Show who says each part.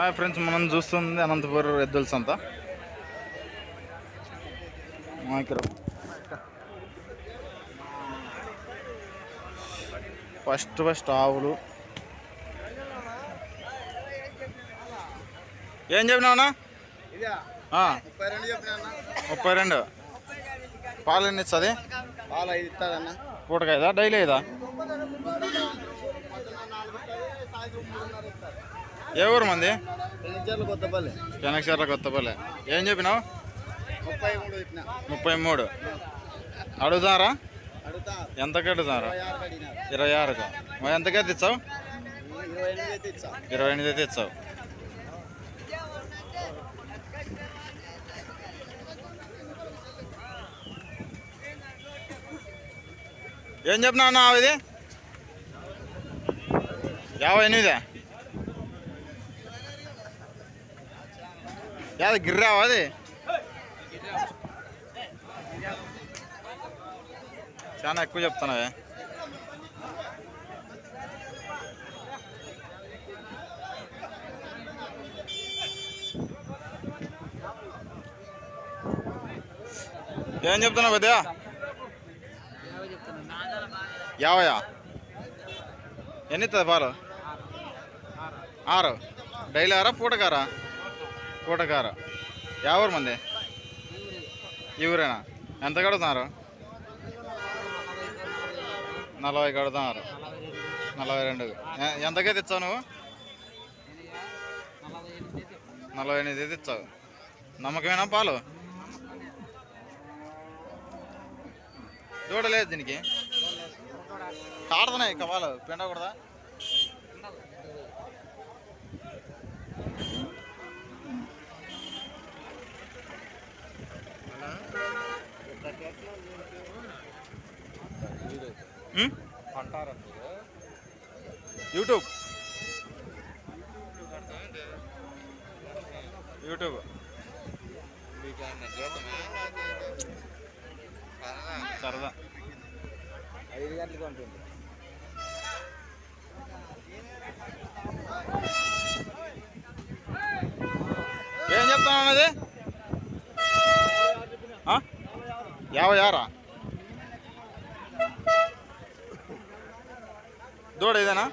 Speaker 1: Hi friends మనం చూస్తుంది అనంతపురం ఎద్దుల సంత. ఫస్ట్ ఫస్ట్ ఆవులు. ఏం చెప్పినావునా
Speaker 2: ముప్పై రెండు
Speaker 1: పాలు ఎన్ని ఇస్తుంది?
Speaker 2: పాలు ఐదు ఇస్తుందన్న
Speaker 1: పూటకాయదా? డైలీ ఇదా? ఏ ఊరు మంది?
Speaker 2: కొత్తపల్లి?
Speaker 1: జనక్షర్ల కొత్తపల్లి? ఏం చెప్పినావు?
Speaker 2: ముప్పై మూడు
Speaker 1: ముప్పై మూడు. అడుగుతారా?
Speaker 2: అడుగుతా.
Speaker 1: ఎంతకి అడుగుతారా
Speaker 2: ఇరవై
Speaker 1: ఆరుకు మరి ఎంతకైతే ఇచ్చావు?
Speaker 2: ఇరవై ఎనిమిది అయితే ఇచ్చా.
Speaker 1: ఇరవై ఎనిమిది అయితే ఇచ్చావు. ఏం చెప్పినా అన్న ఇది యాభై ఎనిమిదా? యాద గిర్రావా అది? చాలా ఎక్కువ చెప్తున్నావే. ఏం చెప్తున్నావు పెద్ద యావయా ఎన్ని ఇస్తుంది పాలు? ఆరు. డైలీ ఆరా పూటకారా? పూటకారా యావరు మంది? ఈ ఊరేనా? ఎంత కడుతున్నారు? నలభై కడుతున్నారు. నలభై రెండు. ఎ- తెచ్చావు నువ్వు? నలభై ఎనిమిది అయితే ఇచ్చావు. నమ్మకమేనా పాలు? చూడలేదు దీనికి. కాడుతున్నాయి కవాలు పిండకూడదా? యూట్యూబ్ యూట్యూబ్ సరదా.
Speaker 2: ఐదు గంటలకు ఉంటుంది
Speaker 1: ఏం చెప్తాను అన్నది? యాభై ఆరా దూడ ఇదేనా